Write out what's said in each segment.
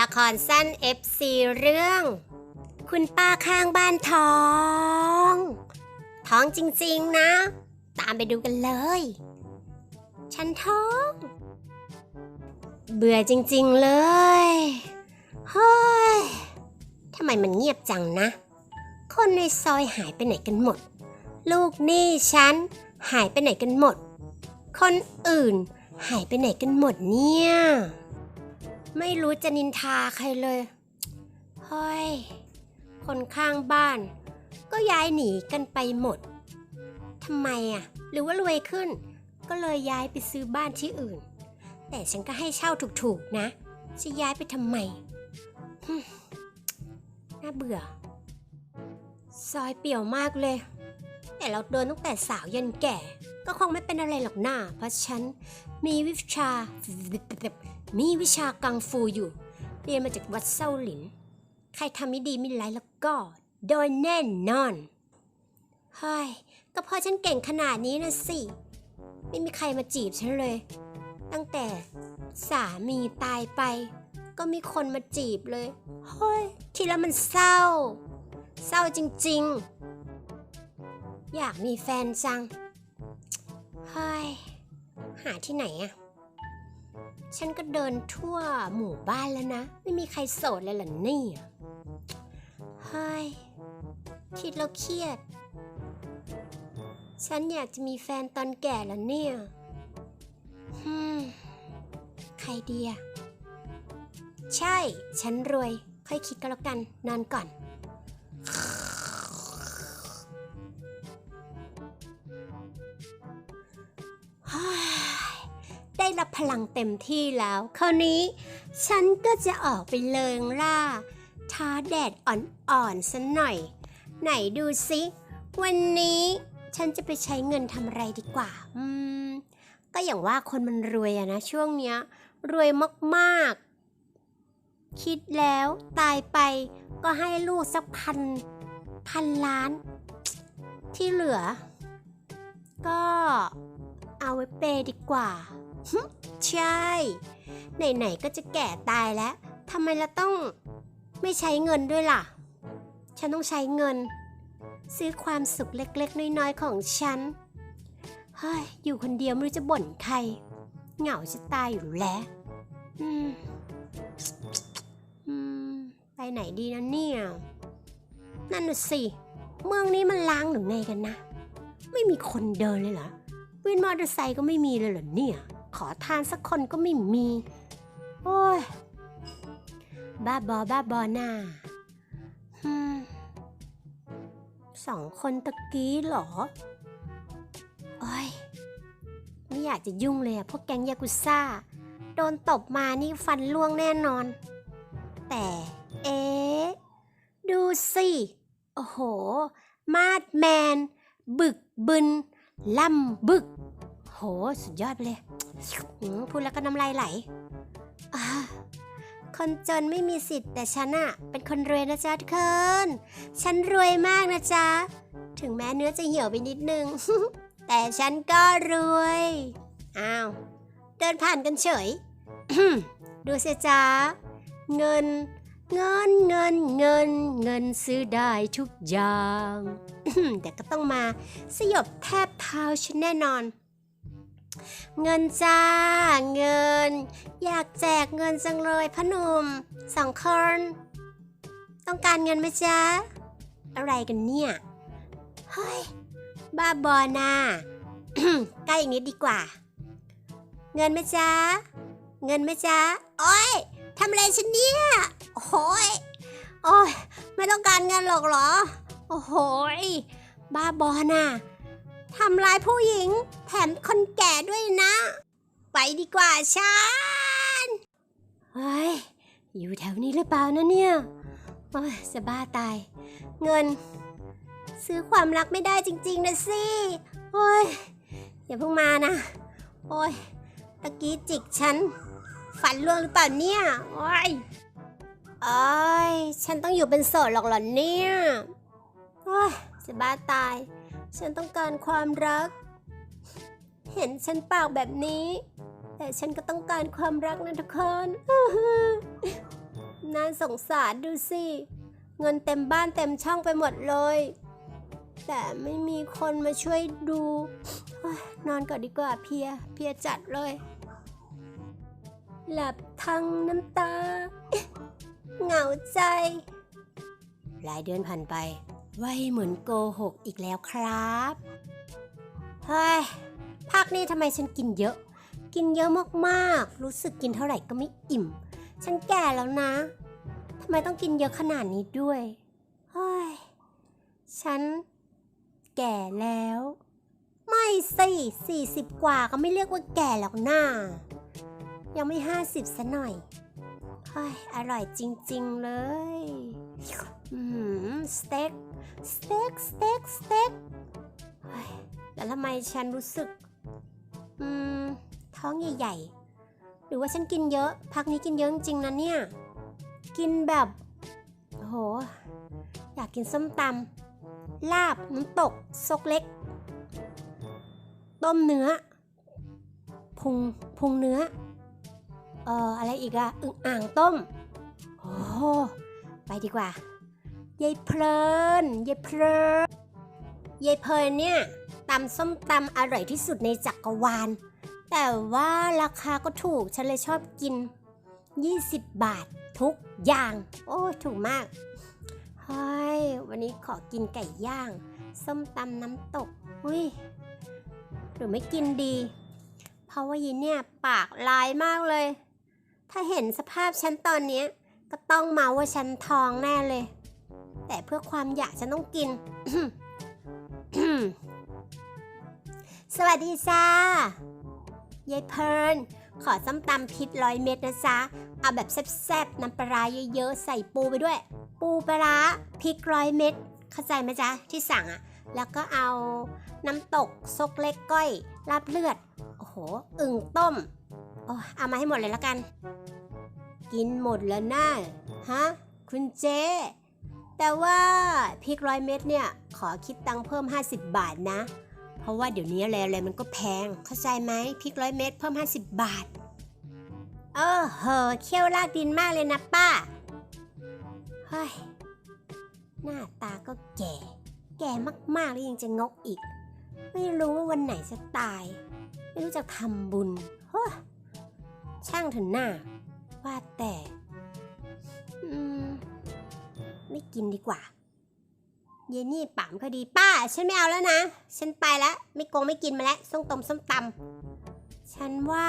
ละครสั้น FC เรื่อง คุณป้าข้างบ้านท้อง ท้องจริงๆนะ ตามไปดูกันเลย ฉันท้อง เบื่อจริงๆเลยเฮ้ยทำไมมันเงียบจังนะ คนในซอยหายไปไหนกันหมด ลูกหนี้ฉันหายไปไหนกันหมด คนอื่นหายไปไหนกันหมดเนี่ย ไม่รู้จะนินทาใครเลยเฮ้ยคนข้างบ้าน ก็ย้ายหนีกันไปหมดทำไมอะ หรือว่ารวยขึ้น ก็เลยย้ายไปซื้อบ้านที่อื่น แต่ฉันก็ให้เช่าถูกๆนะ จะย้ายไปทำไมน่าเบื่อ ซอยเปี่ยวมากเลย แต่เราเดินตั้งแต่สาวยันแก่ ก็คงไม่เป็นอะไรหรอกหน้า เพราะฉันมีวิชา มีวิชากังฟูอยู่ เรียนมาจากวัดเซาหลิน ใครทำไม่ดีไม่ร้ายแล้วก็ โดนแน่นอนเฮ้ยก็เพราะฉันเก่งขนาดนี้นะสิ ไม่มีใครมาจีบฉันเลย ตั้งแต่สามีตายไป ก็มีคนมาจีบเลย เฮ้ยคิดแล้วมันเศร้า เศร้าจริงๆ อยากมีแฟนจัง เฮ้ย หาที่ไหนอะ ฉันก็เดินทั่วหมู่บ้านแล้วนะ ไม่มีใครโสดเลยเหรอเนี่ยเฮ้ยคิดแล้วเครียด ฉันอยากจะมีแฟนตอนแก่แล้วเนี่ยฮึมใครดีอะใช่ ฉันรวย ค่อยคิดก็แล้วกัน นอนก่อน รับพลังเต็มที่แล้ว คราวนี้ ฉันก็จะออกไปเลิงล่าท้าแดดอ่อนๆสัหน่อย ไหนดูสิวันนี้ฉันจะไปใช้เงินทำอะไรดีกว่า อืม ก็อย่างว่าคนมันรวยอะนะช่วงเนี้ย รวยมากๆ คิดแล้วตายไปก็ให้ลูกสักพันพันล้าน ที่เหลือ ก็เอาไว้เปย์ดีกว่า ใช่ ไหนๆก็จะแก่ตายแล้วทำไมเราต้องไม่ใช้เงินด้วยล่ะ ฉันต้องใช้เงิน ซื้อความสุขเล็กๆ น้อยๆ ของฉัน เฮ้ย อยู่คนเดียวไม่รู้จะบ่นใคร เหงาจะตายอยู่แล้วอืมอืม ไปไหนดีนะเนี่ย นั่นน่ะสิ เมืองนี้มันล้างหรือไงกันนะ ไม่มีคนเดินเลยเหรอวินมอเตอร์ไซค์ก็ไม่มีเลยเหรอเนี่ย ขอทานสักคนก็ไม่มี โอ้ย บ้าบอ บ้าบอหน้าสองคนตะกี้เหรอ โอ้ย ไม่อยากจะยุ่งเลยอะพวกแก๊งยากุซ่า โดนตบมานี่ฟันล่วงแน่นอน แต่ เอ๊ดูสิ โอ้โห มาดแมน บึกบึน ล่ำบึก โห สุดยอดไปเลย อืมพูดแล้วก็น้ำลายไหลอ่าคนจนไม่มีสิทธิ์แต่ฉันอะเป็นคนรวยนะจ๊ะทุกคน ฉันรวยมากนะจ๊ะ ถึงแม้เนื้อจะเหี่ยวไปนิดนึง แต่ฉันก็รวย อ้าว เดินผ่านกันเฉย ดูสิจ๊ะ เงิน เงินเงินเงิน เงินซื้อได้ทุกอย่าง แต่ก็ต้องมาสยบแทบเท้าฉันแน่นอน เงินจ้า เงิน อยากแจกเงินจังเลยพอหนุ่มสองคนต้องการเงินไหมจ๊ะ อะไรกันเนี่ย เฮ้ย บ้าบอน่ะใกล้อีกนิดดีกว่า เงินไหมจ๊ะ เงินไหมจ๊ะ โอ้ยทำอะไรฉันเนี่ย โอ้ยโอ้ยไม่ต้องการเงินหรอกเหรอ โอ้โหยบ้าบอน่ะ ทำร้ายผู้หญิง แถมคนแก่ด้วยนะ ไปดีกว่าฉันเฮ้ย อยู่แถวนี้หรือเปล่านะเนี่ยโอ้ยจะบ้าตาย เงิน ซื้อความรักไม่ได้จริง ๆ นะสิโอ้ยอย่าเพิ่งมานะ โอ้ยตะกี้จิกฉัน ฝันล่วงหรือเปล่าเนี่ย โอ้ยโอ้ยฉันต้องอยู่เป็นโสดหรอกเหรอเนี่ย โอ้ยจะบ้าตาย ฉันต้องการความรัก เห็นฉันปากแบบนี้ แต่ฉันก็ต้องการความรักนะทุกคนน่าสงสารดูสิ เงินเต็มบ้านเต็มช่องไปหมดเลย แต่ไม่มีคนมาช่วยดู นอนก่อนดีกว่าเพีย เพียจัดเลย หลับทั้งน้ำตา เหงาใจ หลายเดือนผ่านไป ไว้เหมือนโกหกอีกแล้วครับ เฮ้ยภาคนี้ทำไมฉันกินเยอะ กินเยอะมากๆ รู้สึกกินเท่าไหร่ก็ไม่อิ่ม ฉันแก่แล้วนะทำไมต้องกินเยอะขนาดนี้ด้วย เฮ้ย ฉัน แก่แล้ว ไม่สิสี่สิบกว่าก็ไม่เรียกว่าแก่หรอกนะ่ายังไม่ห้าสิบซะหน่อยเฮ้ยอร่อยจริง ๆ เลย อืม สเต็ก สเต็กสเต็กสเต็กแล้วทำไมฉันรู้สึก อืม ท้องใหญ่ๆ หรือว่าฉันกินเยอะ พักนี้กินเยอะจริงๆนะเนี่ย กินแบบโห อยากกินส้มตำลาบน้ำตก ซกเล็ก ต้มเนื้อ พุง พุงเนื้อ เอ่อ อะไรอีกอะอึ่งอ่างต้ม โอ้ไปดีกว่า ยายเพลินยายเพลินยายเพลินเนี่ยตำส้มตำอร่อยที่สุดในจักรวาล แต่ว่าราคาก็ถูกฉันเลยชอบกิน 20 บาททุกอย่าง โอ้ถูกมากเฮ้ยวันนี้ขอกินไก่ย่าง ส้มตำน้ำตกอุ้ยหรือไม่กินดี เพราะว่ายีเนี่ยปากลายมากเลย ถ้าเห็นสภาพฉันตอนนี้ก็ต้องเมาว่าฉันท้องแน่เลย แต่เพื่อความอยากฉันต้องกิน สวัสดีจ้ายายเพลินขอส้มตำพริษร้อยเม็ดนะจ๊ะ เอาแบบแซ่บๆน้ำปลาร้าเยอะๆ ใส่ปูไปด้วย ปูปลาร้าพริกร้อยเม็ดเข้าใจไหมจ๊ะ ที่สั่งอะแล้วก็เอาน้ำตกซกเล็กก้อยลาบเลือด โอ้โห อึ่งต้มโอ้เอามาให้หมดเลยแล้วกัน กินหมดแล้วนะฮะ คุณเจ แต่ว่าพริกร้อยเม็ดเนี่ยขอคิดตังค์เพิ่ม 50 บาทนะ เพราะว่าเดี๋ยวนี้อะไรอะไรมันก็แพง เข้าใจไหมพริกร้อยเม็ดเพิ่ม 50 บาท เออเหอะเขี้ยวลากดินมากเลยนะป้า เฮ้ย หน้าตาก็แก่ แก่มากๆแล้วยังจะงกอีก ไม่รู้ว่าวันไหนจะตาย ไม่รู้จะทำบุญ เฮ้ยช่างเถอะหน้า ว่าแต่ ไม่กินดีกว่า เยนี่ป่ามก็ดีป้า ฉันไม่เอาแล้วนะ ฉันไปแล้วไม่โกงไม่กินมาแล้วส้มตำส้มตำฉันว่า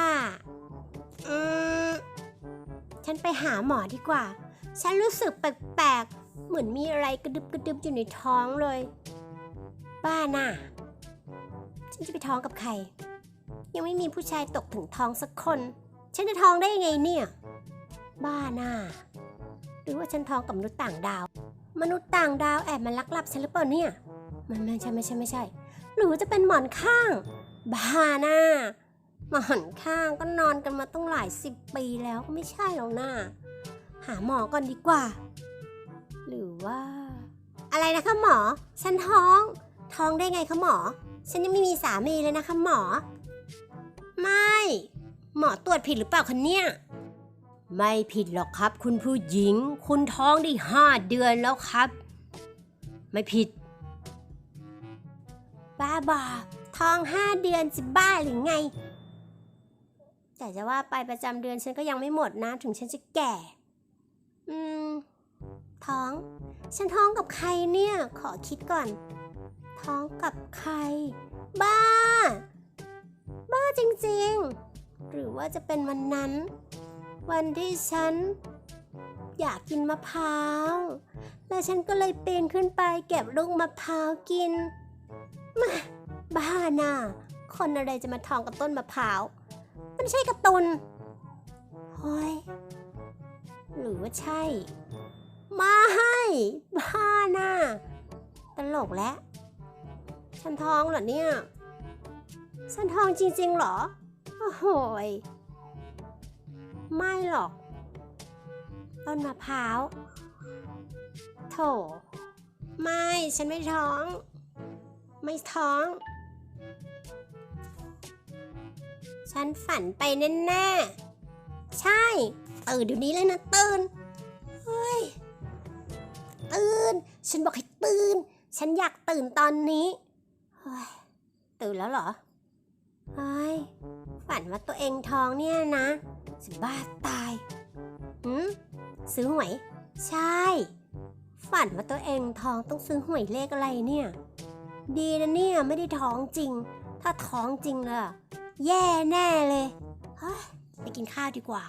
อืม ฉันไปหาหมอดีกว่า ฉันรู้สึกแปลกๆ เหมือนมีอะไรกระดึบกระดึบอยู่ในท้องเลยบ้าน่ะ ฉันจะไปท้องกับใคร ยังไม่มีผู้ชายตกถึงท้องสักคน ฉันจะท้องได้ยังไงเนี่ย บ้าน่ะ หรือว่าฉันท้องกับมนุษย์ต่างดาว มนุษย์ต่างดาวแอบมาลักลับฉันหรือเปล่าเนี่ยมันไม่ใช่ไม่ใช่ไม่ใช่ หรือว่าจะเป็นหมอนข้าง บ้าน่ะหมอนข้างก็นอนกันมาต้องหลายสิบปีแล้วก็ไม่ใช่หรอกนะหาหมอก่อนดีกว่า หรือว่า อะไรนะคะหมอ ฉันท้อง ท้องได้ไงคะหมอ ฉันยังไม่มีสามีเลยนะคะหมอ ไม่ หมอตรวจผิดหรือเปล่าคะเนี่ย ไม่ผิดหรอกครับ คุณผู้หญิง คุณท้องได้ห้าเดือนแล้วครับ ไม่ผิด บ้าบอท้องห้าเดือนจะบ้าหรือไง แต่จะว่าไปประจำเดือนฉันก็ยังไม่หมดนะถึงฉันจะแก่ อืม ท้อง ฉันท้องกับใครเนี่ย ขอคิดก่อน ท้องกับใคร บ้า บ้าจริงๆ หรือว่าจะเป็นวันนั้น วันที่ฉัน อยากกินมะพร้าว แล้วฉันก็เลยปีนขึ้นไปเก็บลูกมะพร้าวกินมาบ้าน่ะ คนอะไรจะมาท้องกับต้นมะพร้าว มันใช่กร์ตูนเฮ้ย หรือว่าใช่ไม่บ้าน่ะ ตลกแล้ว ฉันท้องเหรอเนี่ย ฉันท้องจริงๆเหรอ โอ้โหย ไม่หรอก ต้นมะพร้าว โถ ไม่ ฉันไม่ท้อง ไม่ท้อง ฉันฝันไปแน่ๆ ใช่ ตื่นเดี๋ยวนี้เลยนะ ตื่น เฮ้ย ตื่น ฉันบอกให้ตื่น ฉันอยากตื่นตอนนี้เฮ้ยตื่นแล้วเหรอเฮ้ยฝันว่าตัวเองท้องเนี่ยนะ จะบ้าตายหืมซื้อหวย ใช่ ฝันว่าตัวเองท้องต้องซื้อหวยเลขอะไรเนี่ย ดีนะเนี่ย ไม่ได้ท้องจริง ถ้าท้องจริงเลยอะแย่แน่เลยเฮ้ยไปกินข้าวดีกว่า